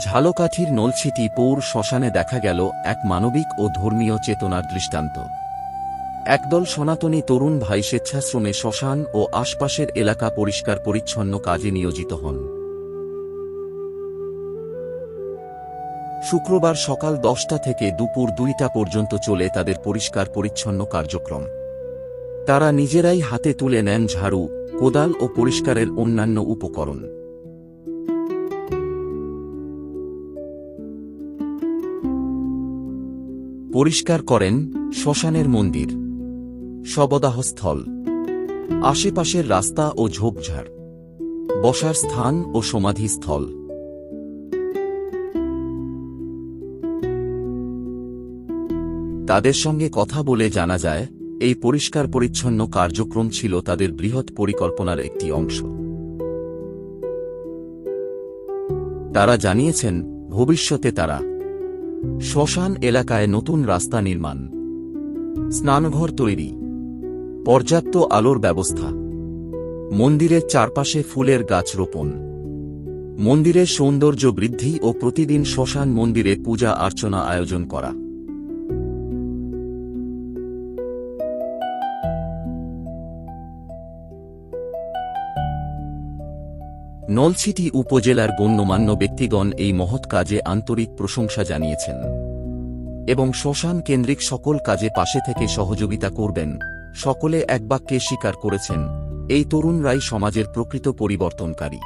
ঝালকাঠির নলছিটি পৌর শ্মশানে দেখা গেল এক মানবিক ও ধর্মীয় চেতনার দৃষ্টান্ত। একদল সনাতনী তরুণ ভাই স্বেচ্ছাশ্রমে শ্মশান ও আশপাশের এলাকা পরিষ্কার পরিচ্ছন্ন কাজে নিয়োজিত হন। শুক্রবার সকাল দশটা থেকে দুপুর দুইটা পর্যন্ত চলে তাদের পরিষ্কার পরিচ্ছন্ন কার্যক্রম। তারা নিজেরাই হাতে তুলে নেন ঝাড়ু, কোদাল ও পরিষ্কারের অন্যান্য উপকরণ। পরিষ্কার করেন শ্মশানের মন্দির, শবদাহস্থল, আশেপাশের রাস্তা ও ঝোপঝাড়, বসার স্থান ও সমাধিস্থল। তাদের সঙ্গে কথা বলে জানা যায়, এই পরিষ্কার পরিচ্ছন্ন কার্যক্রম ছিল তাদের বৃহৎ পরিকল্পনার একটি অংশ। তারা জানিয়েছেন, ভবিষ্যতে তারা শ্মশান এলাকায় নতুন রাস্তা নির্মাণ। স্নানঘর তৈরি। পর্যাপ্ত আলোর ব্যবস্থা। মন্দিরের চারপাশে ফুলের গাছ রোপণ। মন্দিরের সৌন্দর্য বৃদ্ধি ও প্রতিদিন শ্মশান মন্দিরে পূজা অর্চনা আয়োজন করা। নলছিটি উপজেলার গণ্যমান্য ব্যক্তিগণ এই মহৎ কাজে আন্তরিক প্রশংসা জানিয়েছেন এবং শ্মশান কেন্দ্রিক সকল কাজে পাশে থেকে সহযোগিতা করবেন, সকলে এক বাক্যে স্বীকার করেছেন, এই তরুণরাই সমাজের প্রকৃত পরিবর্তনকারী।